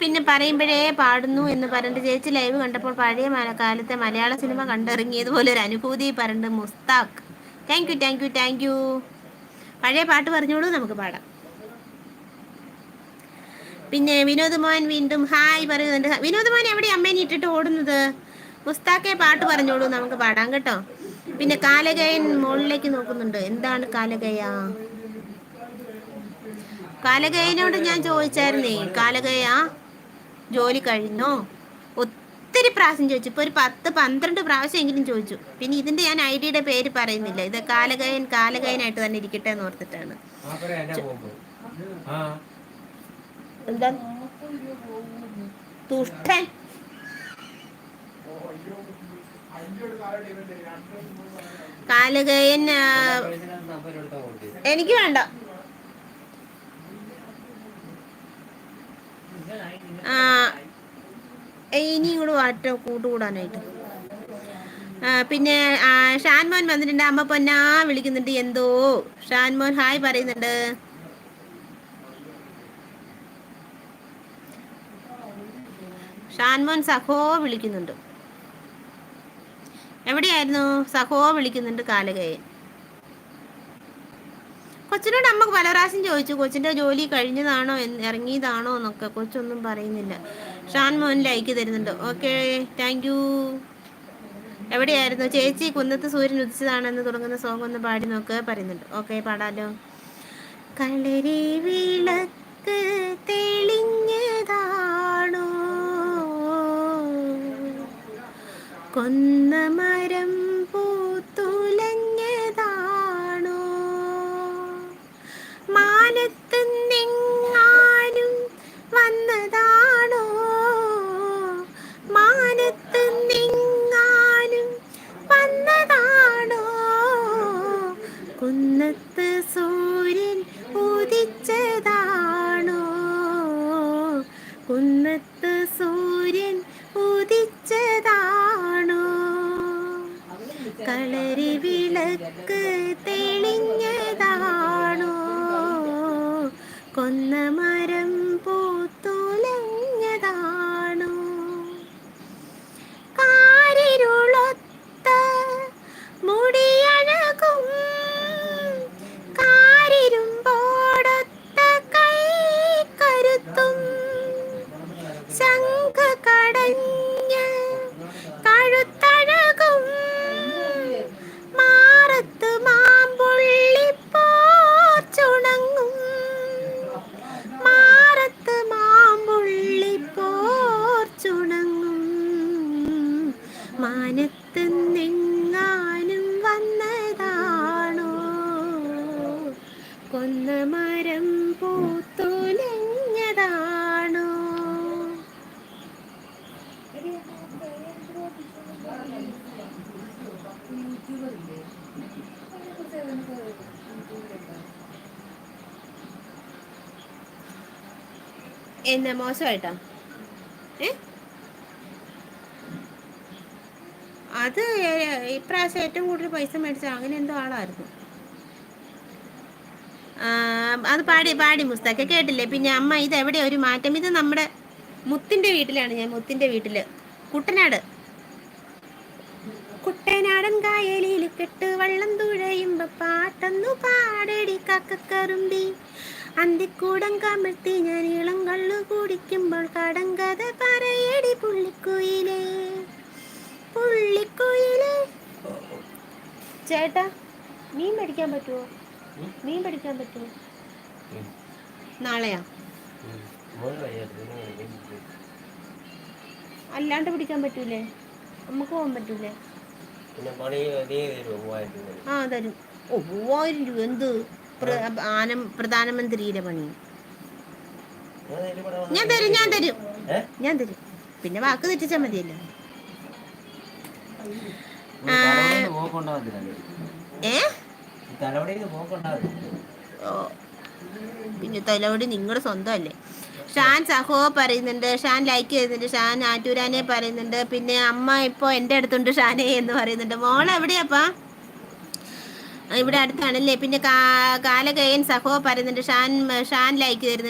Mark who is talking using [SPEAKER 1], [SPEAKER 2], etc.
[SPEAKER 1] പിന്നെ പറയുമ്പോഴേ പാടുന്നു എന്ന് പറഞ്ഞിട്ട് ചേച്ചി ലൈവ് കണ്ടപ്പോൾ പഴയ കാലത്തെ മലയാള സിനിമ കണ്ടിറങ്ങിയതുപോലെ ഒരു അനുഭൂതി പറഞ്ഞിട്ട് Mushtaq thank you thank you thank you പഴയ പാട്ട് പറഞ്ഞോളൂ നമുക്ക് പാടാം. പിന്നെ വിനോദ് മോഹൻ വീണ്ടും ഹായ് പറയുന്നുണ്ട്. വിനോദ് മോഹൻ എവിടെ അമ്മേനെ ഇട്ടിട്ട് ഓടുന്നത്? മുസ്താഖെ പാട്ട് പറഞ്ഞോളൂ നമുക്ക് പാടാം കേട്ടോ. പിന്നെ കാലകയൻ മുകളിലേക്ക് നോക്കുന്നുണ്ട്. എന്താണ് കാലകയ? കാലകയനോട് ഞാൻ ചോദിച്ചായിരുന്നേ കാലകയ ജോലി കഴിഞ്ഞോ? ഒത്തിരി പ്രാവശ്യം ചോദിച്ചു. ഇപ്പൊ ഒരു പത്ത് പന്ത്രണ്ട് പ്രാവശ്യം എങ്കിലും ചോദിച്ചു. പിന്നെ ഇതിന്റെ ഞാൻ ഐഡിയുടെ പേര് പറയുന്നില്ല. ഇത് കാലകയൻ കാലകയനായിട്ട് തന്നെ ഇരിക്കട്ടെ എന്ന് ഓർത്തിട്ടാണ്. എന്താ? തുഷ്ടൻ കാലകയൻ എനിക്ക് വേണ്ട. ഇനിയും കൂടെ വാറ്റ കൂട്ടുകൂടാനായിട്ട്. പിന്നെ ഷാൻമോൻ വന്നിട്ടുണ്ട്. അമ്മ പൊന്നാ വിളിക്കുന്നുണ്ട്. എന്തോ? ഷാൻമോൻ ഹായ് പറയുന്നുണ്ട്. ഷാൻമോൻ സഹോ വിളിക്കുന്നുണ്ട്. എവിടെയായിരുന്നു? സഹോ വിളിക്കുന്നുണ്ട് കാലകയൻ കൊച്ചിനോട് അമ്മ പല പ്രാവശ്യം ചോദിച്ചു കൊച്ചിന്റെ ജോലി കഴിഞ്ഞതാണോ? ഇറങ്ങിയതാണോ? എന്നൊക്കെ. കൊച്ചൊന്നും പറയുന്നില്ല. ഷാൻ മോൻ ലൈക്ക് തരുന്നുണ്ട്. Okay thank you. എവിടെയായിരുന്നു? ചേച്ചി കുന്നത്ത് സൂര്യൻ ഉദിച്ചതാണെന്ന് തുടങ്ങുന്ന സോങ് ഒന്ന് പാടി നോക്ക് പറയുന്നുണ്ട്. ഓക്കെ പാടാലോ. കളരി വിളക്ക് തെളിഞ്ഞതാണോ? കൊന്ന മരം പൂത്തുലഞ്ഞതാണോ കുന്നത്ത് സൂര്യൻ ഉദിച്ചതാണോ? കുന്നത്ത് സൂര്യൻ ഉദിച്ചതാണോ? കളരി വിളക്ക് തെളിഞ്ഞതാണോ? കൊന്ന മരം പൂത്തുലഞ്ഞതാണോ എന്നാ മോശമായിട്ടാ? ഏ? അത് ഇപ്രാവശ്യം ഏറ്റവും കൂടുതൽ പൈസ മേടിച്ച അങ്ങനെ എന്തോ ആളായിരുന്നു. അത് പാടി പാടി മുസ്തക്ക കേട്ടില്ലേ? പിന്നെ അമ്മ ഇത് എവിടെയാ ഒരു മാറ്റം? ഇത് നമ്മുടെ മുത്തിന്റെ വീട്ടിലാണ് ഞാൻ മുത്തിന്റെ വീട്ടിൽ. കുട്ടനാട്. കുട്ടനാടൻ കായലിൽ കെട്ട് വള്ളം തുഴയുമ്പോ പാട്ടൊന്നു പാടടി കക്കറുമ്പി അന്തിക്കൂടം കമിഴ്ത്തി ഞാൻ ഇളം കള്ളു കുടിക്കുമ്പോൾ കടങ്കഥ പറയടി പുള്ളിക്കുയിലേ. പുള്ളിക്കുയിലേ. ചേട്ടാ മീൻ പഠിക്കാൻ പറ്റുമോ മീൻ പഠിക്കാൻ പറ്റുമോ നാളെയാ? അല്ലാണ്ട് പിടിക്കാൻ പറ്റൂലേ? നമുക്ക് പോകാൻ പറ്റൂലേ? ആ തരും. ഓ മൂവായിരം രൂപ. എന്ത്? ആനം പ്രധാനമന്ത്രിയുടെ പണി. ഞാൻ തരും ഞാൻ തരും. ഞാൻ തരും. പിന്നെ വാക്ക് തെറ്റിച്ചാ മതിയല്ലോ. പിന്നെ തലവടി നിങ്ങളുടെ സ്വന്തമല്ലേ. ഷാൻ സഹോ പറയുന്നുണ്ട് ഷാൻ ലൈക്ക് ചെയ്യുന്നുണ്ട് ഷാൻ ആറ്റൂരാനെ പറയുന്നുണ്ട് പിന്നെ അമ്മ ഇപ്പൊ എന്റെ അടുത്തുണ്ട് ഷാനെ എന്ന് പറയുന്നുണ്ട്. മോൾ എവിടെയാപ്പാ ഇവിടെ അടുത്താണല്ലേ? പിന്നെ കാലകയൻ സഹോ പറയുന്നുണ്ട് ഷാൻ ഷാൻ ലൈക്ക് തരുന്നുണ്ട്